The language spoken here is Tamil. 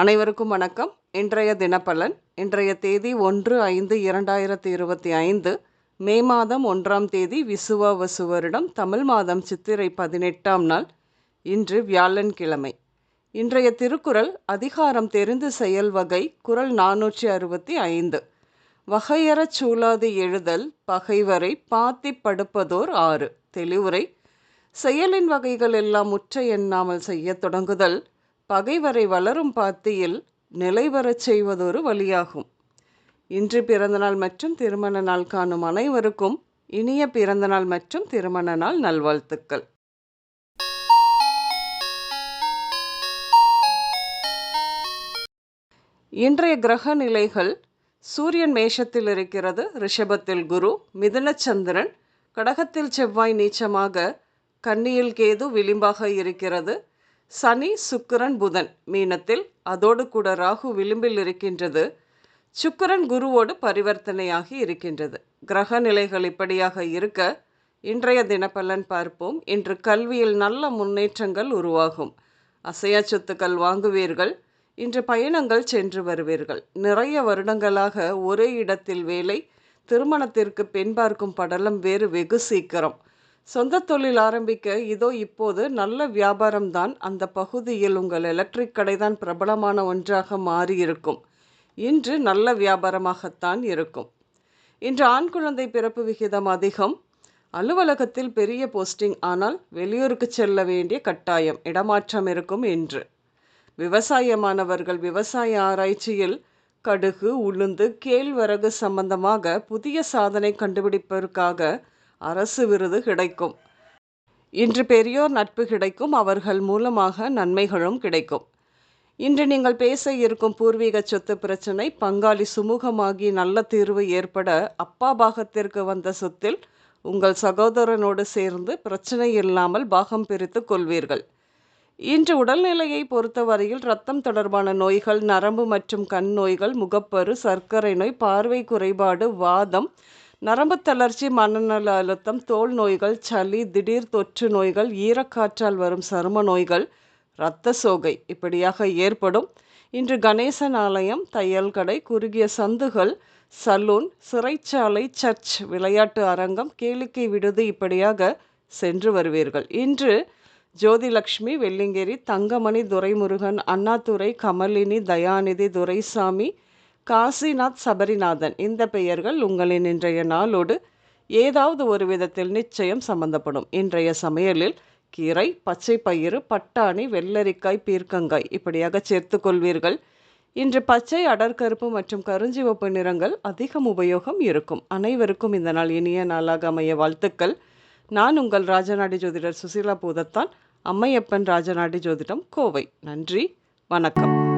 அனைவருக்கும் வணக்கம். இன்றைய தினப்பலன் இன்றைய தேதி ஒன்று ஐந்து இரண்டாயிரத்தி இருபத்தி ஐந்து மே மாதம் ஒன்றாம் தேதி விசுவ வருடம் தமிழ் மாதம் சித்திரை பதினெட்டாம் நாள் இன்று வியாழன் கிழமை இன்றைய திருக்குறள் அதிகாரம் தெரிந்து செயல் வகை குரல் நானூற்றி அறுபத்தி ஐந்து. வகையறச் சூழாது எழுதல் பகைவரை பாத்தி படுப்பதோர் ஆறு. தெளிவுரை செயலின் வகைகள் எல்லாம் முற்ற எண்ணாமல் செய்யத் தொடங்குதல் பகைவரை வளரும் பாத்தியில் நிலைவரச் செய்வதொரு வழியாகும். இன்று பிறந்தநாள் மற்றும் திருமண நாள் காணும் அனைவருக்கும் இனிய பிறந்தநாள் மற்றும் திருமண நாள் நல்வாழ்த்துக்கள். இன்றைய கிரக நிலைகள் சூரியன் மேஷத்தில் இருக்கிறது ரிஷபத்தில் குரு மிதுனச்சந்திரன் கடகத்தில் செவ்வாய் நீச்சமாக கன்னியில் கேது விளிம்பாக இருக்கிறது சனி சுக்கிரன் புதன் மீனத்தில் அதோடு கூட ராகு விளிம்பில் இருக்கின்றது. சுக்கிரன் குருவோடு பரிவர்த்தனையாகி இருக்கின்றது. கிரக நிலைகள் இப்படியாக இருக்க இன்றைய தினப்பலன் பார்ப்போம். இன்று கல்வியில் நல்ல முன்னேற்றங்கள் உருவாகும். அசையா சொத்துக்கள் வாங்குவீர்கள். இன்று பயணங்கள் சென்று வருவீர்கள். நிறைய வருடங்களாக ஒரே இடத்தில் வேலை திருமணத்திற்கு பெண் பார்க்கும் படலம் வேறு வெகு சீக்கிரம். சொந்த தொழில் ஆரம்பிக்க இதோ இப்போது நல்ல வியாபாரம்தான் அந்த பகுதியில் உங்கள் எலக்ட்ரிக் கடை தான் பிரபலமான ஒன்றாக மாறியிருக்கும். இன்று நல்ல வியாபாரமாகத்தான் இருக்கும். இன்று ஆண் குழந்தை பிறப்பு விகிதம் அதிகம். அலுவலகத்தில் பெரிய போஸ்டிங் ஆனால் வெளியூருக்கு செல்ல வேண்டிய கட்டாயம் இடமாற்றம் இருக்கும் என்று விவசாயமானவர்கள் விவசாய ஆராய்ச்சியில் கடுகு உளுந்து கேழ்வரகு சம்பந்தமாக புதிய சாதனை கண்டுபிடிப்பதற்காக அரசு விருது கிடைக்கும். இன்று பெரியோர் நட்பு கிடைக்கும் அவர்கள் மூலமாக நன்மைகளும் கிடைக்கும். இன்று நீங்கள் பேச இருக்கும் பூர்வீக சொத்து பிரச்சனை பங்காளி சுமூகமாகி நல்ல தீர்வு ஏற்பட அப்பா பாகத்திற்கு வந்த சொத்தில் உங்கள் சகோதரனோடு சேர்ந்து பிரச்சனை இல்லாமல் பாகம் பிரித்து கொள்வீர்கள். இன்று உடல்நிலையை பொறுத்தவரையில் ரத்தம் தொடர்பான நோய்கள் நரம்பு மற்றும் கண் நோய்கள் முகப்பரு சர்க்கரை நோய் பார்வை குறைபாடு வாதம் நரம்பு தளர்ச்சி மனநல அழுத்தம் தோல் நோய்கள் சளி திடீர் தொற்று நோய்கள் ஈரக்காற்றால் வரும் சரும நோய்கள் இரத்த சோகை இப்படியாக ஏற்படும். இன்று கணேசன் ஆலயம் தையல் கடை குறுகிய சந்துகள் சலூன் சிறைச்சாலை சர்ச் விளையாட்டு அரங்கம் கேளிக்கை விடுதி இப்படியாக சென்று வருவீர்கள். இன்று ஜோதிலக்ஷ்மி வெள்ளிங்கேரி தங்கமணி துரைமுருகன் அண்ணாதுரை கமலினி தயாநிதி துரைசாமி காசிநாத் சபரிநாதன். இந்த பெயர்கள் உங்களின் இன்றைய நாளோடு ஏதாவது ஒரு விதத்தில் நிச்சயம் சம்பந்தப்படும். இன்றைய சமையலில் கீரை பச்சை பயிறு பட்டாணி வெள்ளரிக்காய் பீர்க்கங்காய் இப்படியாக சேர்த்து கொள்வீர்கள். இன்று பச்சை அடற்கருப்பு மற்றும் கருஞ்சிவப்பு நிறங்கள் அதிகம் உபயோகம் இருக்கும். அனைவருக்கும் இந்த நாள் இனிய நாளாக அமைய வாழ்த்துக்கள். நான் உங்கள் ராஜநாடி ஜோதிடர் சுசீலா பூதத்தான். அம்மையப்பன் ராஜநாடி ஜோதிடம் கோவை. நன்றி. வணக்கம்.